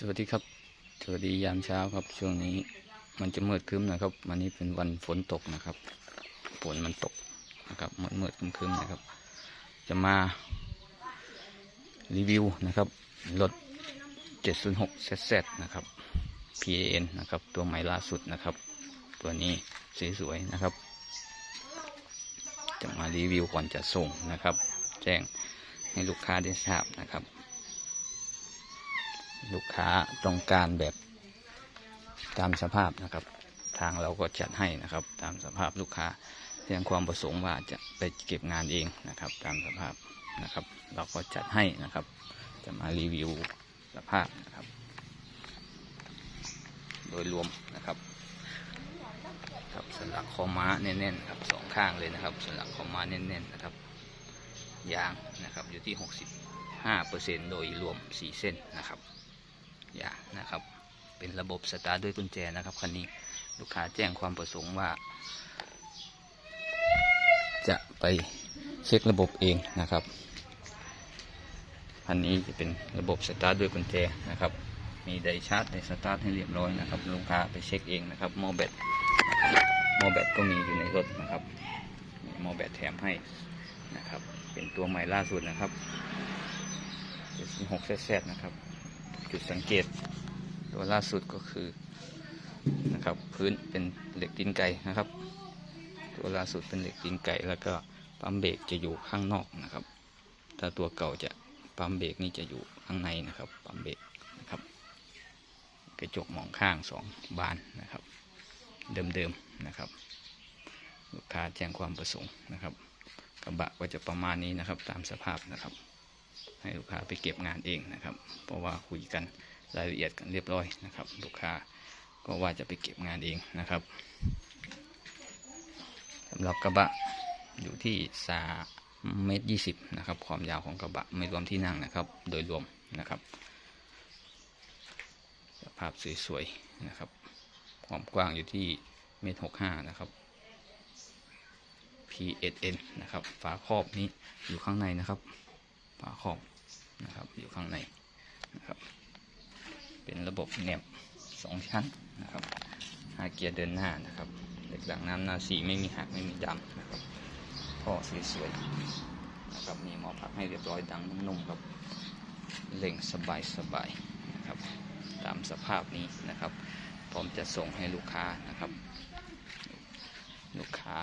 สวัสดีครับ สวัสดียามเช้าครับ ช่วงนี้ มันจะมืดครึ้มนะครับ วันนี้เป็นวันฝนตกนะครับ ฝนมันตกนะครับมืดมืดครึ้มครึ้มนะครับ จะมารีวิวนะครับรถ706 ZZ นะครับ PAN นะครับ ตัวใหม่ล่าสุดนะครับ ตัวนี้สวยๆนะครับ จะมารีวิวก่อนจะส่งนะครับ แจ้งให้ลูกค้าได้ทราบนะครับ ลูกค้าต้องการแบบตามสภาพนะครับ ทางเราก็จัดให้นะครับ ตามสภาพลูกค้าแสดงความประสงค์ว่าจะไปเก็บงานเองนะครับ ตามสภาพนะครับ เราก็จัดให้นะครับ จะมารีวิวสภาพนะครับ โดยรวมนะครับครับสลักคอม้าแน่นๆครับสองข้างเลยนะครับสลักคอม้าแน่นๆนะครับยางนะครับอยู่ที่ 65%โดยรวม 4 เส้นนะครับ อย่างนะครับ เป็นระบบสตาร์ด้วยกุญแจนะครับคันนี้ลูกค้าแจ้งความประสงค์ว่า จะไปเช็คระบบเองนะครับคันนี้จะเป็นระบบสตาร์ด้วยกุญแจนะครับ มีไดชาร์จไดสตาร์ทให้เรียบร้อยนะครับลูกค้าไปเช็คเองนะครับโมแบตโมแบตก็มีอยู่ในรถนะครับมีโมแบตแถมให้นะครับ เป็นตัวใหม่ล่าสุดนะครับ76 z นะครับ จุดสังเกต ตัวล่าสุดก็คือนะครับพื้นเป็นเหล็กตีนไก่นะครับ ตัวล่าสุดเป็นเหล็กตีนไก่แล้วก็ปั๊มเบรกจะอยู่ข้างนอกนะครับ ถ้าตัวเก่าจะปั๊มเบรกนี่จะอยู่ข้างในนะครับปั๊มเบรกนะครับ กระจกมองข้างสองบานนะครับ เดิมๆนะครับลูกค้าแจ้งความประสงค์นะครับ กระบะก็จะประมาณนี้นะครับตามสภาพนะครับ ให้ลูกค้าไปเก็บงานเองนะครับ เพราะว่าคุยกัน รายละเอียดกันเรียบร้อยนะครับ ลูกค้าก็ว่าจะไปเก็บงานเองนะครับสำหรับกระบะอยู่ที่สาเมตรยี่สิบนะครับความยาวของกระบะไม่รวมที่นั่งนะครับ โดยรวมนะครับ สภาพสวยๆนะครับ ความกว้างอยู่ที่เมตรหกห้านะครับ PSN นะครับ ฝาครอบนี้อยู่ข้างในนะครับ ฝาครอบนะครับอยู่ข้างในนะครับ เป็นระบบแหนบสองชั้นนะครับหาเกียร์เดินหน้านะครับเหล็กดังน้ำหน้าสีไม่มีหักไม่มีดำนะครับท่อสวยๆนะครับมีหมอพักให้เรียบร้อยดังนุ่มๆครับเล่งสบายสบายๆนะครับตามสภาพนี้นะครับพร้อมจะส่งให้ลูกค้านะครับ ลูกค้า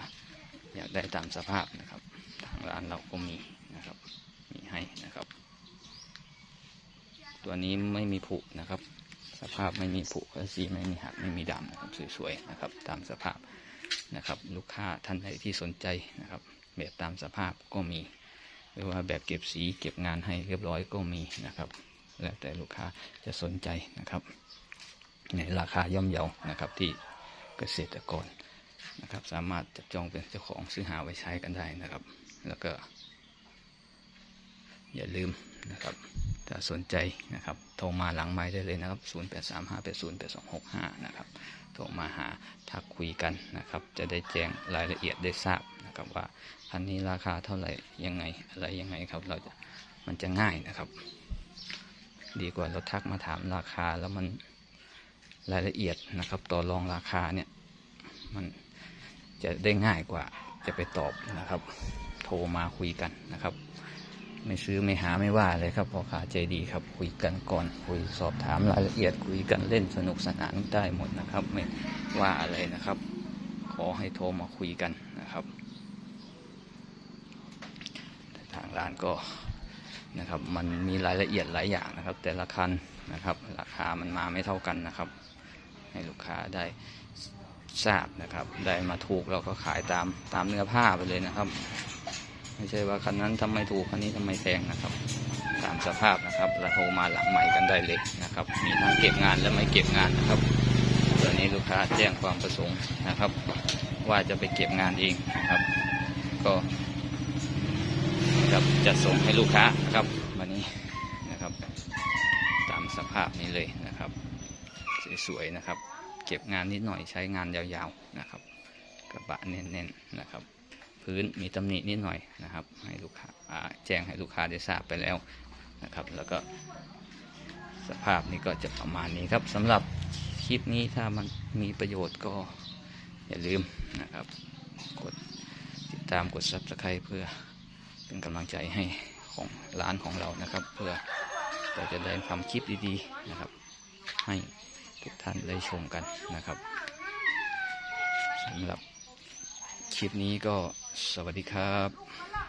อยากได้ตามสภาพนะครับ ทางร้านเราก็มีนะครับมีให้นะครับ ตัวนี้ไม่มีผุนะครับ สภาพไม่มีผุสีไม่มีหักไม่มีดำนะครับสวยๆนะครับ ตามสภาพนะครับ ลูกค้าท่านใดที่สนใจนะครับ แบบตามสภาพก็มี หรือว่าแบบเก็บสีเก็บงานให้เรียบร้อยก็มีนะครับ แล้วแต่ลูกค้าจะสนใจนะครับ ในราคาย่อมเยานะครับที่เกษตรกรนะครับ สามารถจับจองเป็นเจ้าของซื้อหาไว้ใช้กันได้นะครับ แล้วก็ อย่าลืม นะครับถ้าสนใจนะครับโทรมาหลังไม้ได้เลยนะครับ 0835808265 นะครับโทรมาหาทักคุยกันนะครับ จะได้แจ้งรายละเอียดได้ทราบนะครับว่าคันนี้ราคาเท่าไหร่ยังไงอะไรยังไงครับเราจะมันจะง่ายนะครับ ดีกว่าเราทักมาถามราคาแล้วมันรายละเอียดนะครับ ต่อรองราคาเนี่ยมันจะได้ง่ายกว่าจะไปตอบนะครับ โทรมาคุยกันนะครับ ไม่ซื้อไม่หาไม่ว่าเลยครับพ่อค้าใจดีครับ คุยกันก่อนคุยสอบถามรายละเอียดคุยกันเล่นสนุกสนานได้หมดนะครับ ไม่ว่าอะไรนะครับ ขอให้โทรมาคุยกันนะครับทางร้านก็นะครับ มันมีรายละเอียดหลายอย่างนะครับ แต่ละคันนะครับ ราคามันมาไม่เท่ากันนะครับ ให้ลูกค้าได้ทราบนะครับ ได้มาถูกเราก็ขายตามตามเนื้อผ้าไปเลยนะครับ ไม่ใช่ว่าคันนั้นทำไมถูกคันนี้ทำไมแพงนะครับ ตามสภาพนะครับเราโทรมาหลังใหม่กันได้เลยนะครับ มีทั้งเก็บงานและไม่เก็บงานนะครับตอนนี้ลูกค้าแจ้งความประสงค์นะครับ ว่าจะไปเก็บงานเองนะครับ ก็ครับจะส่งให้ลูกค้านะครับวันนี้นะครับ ตามสภาพนี้เลยนะครับ สวยๆนะครับ เก็บงานนิดหน่อยใช้งานยาวๆนะครับกระบะแน่นๆนะครับ พื้นมีตำหนินิดหน่อยนะครับ ให้ลูกค้าแจ้งให้ลูกค้าได้ทราบไปแล้วนะครับ แล้วก็สภาพนี้ก็จะประมาณนี้ครับสำหรับคลิปนี้ถ้ามันมีประโยชน์ก็อย่าลืมนะครับกดติดตามกด subscribe เพื่อเป็นกำลังใจให้ของร้านของเรานะครับ เพื่อเราจะได้ทำคลิปดีๆนะครับ ให้ทุกท่านได้ชมกันนะครับสำหรับ คลิปนี้ก็สวัสดีครับ